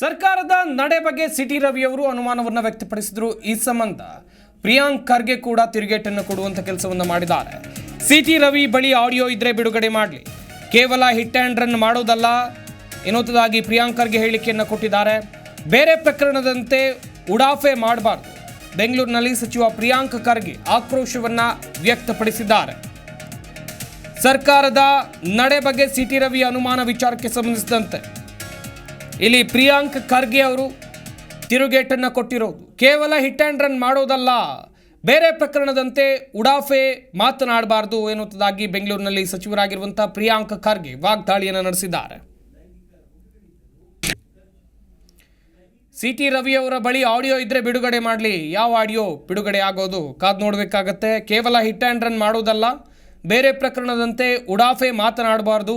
ಸರ್ಕಾರದ ನಡೆ ಬಗ್ಗೆ ಸಿಟಿ ರವಿಯವರು ಅನುಮಾನವನ್ನು ವ್ಯಕ್ತಪಡಿಸಿದ್ರು. ಈ ಸಂಬಂಧ ಪ್ರಿಯಾಂಕ್ ಖರ್ಗೆ ಕೂಡ ತಿರುಗೇಟನ್ನು ಕೊಡುವಂತ ಕೆಲಸವನ್ನು ಮಾಡಿದ್ದಾರೆ. ಸಿಟಿ ರವಿ ಬಳಿ ಆಡಿಯೋ ಇದ್ರೆ ಬಿಡುಗಡೆ ಮಾಡಲಿ. ಕೇವಲ ಹಿಟ್ ಆ್ಯಂಡ್ ರನ್ ಮಾಡೋದಲ್ಲ. ಎನ್ನುವುದಾಗಿ ಪ್ರಿಯಾಂಕ್ ಖರ್ಗೆ ಹೇಳಿಕೆಯನ್ನು ಕೊಟ್ಟಿದ್ದಾರೆ. ಬೇರೆ ಪ್ರಕರಣದಂತೆ ಉಡಾಫೆ ಮಾಡಬಾರ್ದು. ಬೆಂಗಳೂರಿನಲ್ಲಿ ಸಚಿವ ಪ್ರಿಯಾಂಕ್ ಖರ್ಗೆ ಆಕ್ರೋಶವನ್ನು ವ್ಯಕ್ತಪಡಿಸಿದ್ದಾರೆ. ಸರ್ಕಾರದ ನಡೆ ಬಗ್ಗೆ ಸಿಟಿ ರವಿ ಅನುಮಾನ ವಿಚಾರಕ್ಕೆ ಸಂಬಂಧಿಸಿದಂತೆ ಇಲ್ಲಿ ಪ್ರಿಯಾಂಕ್ ಖರ್ಗೆ ಅವರು ತಿರುಗೇಟನ್ನು ಕೊಟ್ಟಿರೋದು. ಕೇವಲ ಹಿಟ್ ಆ್ಯಂಡ್ ರನ್ ಮಾಡೋದಲ್ಲ, ಬೇರೆ ಪ್ರಕರಣದಂತೆ ಉಡಾಫೆ ಮಾತನಾಡಬಾರ್ದು ಎನ್ನುವುದಾಗಿ ಬೆಂಗಳೂರಿನಲ್ಲಿ ಸಚಿವರಾಗಿರುವಂತಹ ಪ್ರಿಯಾಂಕ್ ಖರ್ಗೆ ವಾಗ್ದಾಳಿಯನ್ನು ನಡೆಸಿದ್ದಾರೆ. ಸಿ ಟಿ ರವಿ ಅವರ ಬಳಿ ಆಡಿಯೋ ಇದ್ರೆ ಬಿಡುಗಡೆ ಮಾಡಲಿ, ಯಾವ ಆಡಿಯೋ ಬಿಡುಗಡೆ ಆಗೋದು ಕಾದ್ ನೋಡಬೇಕಾಗತ್ತೆ. ಕೇವಲ ಹಿಟ್ ಆ್ಯಂಡ್ ರನ್ ಮಾಡೋದಲ್ಲ, ಬೇರೆ ಪ್ರಕರಣದಂತೆ ಉಡಾಫೆ ಮಾತನಾಡಬಾರ್ದು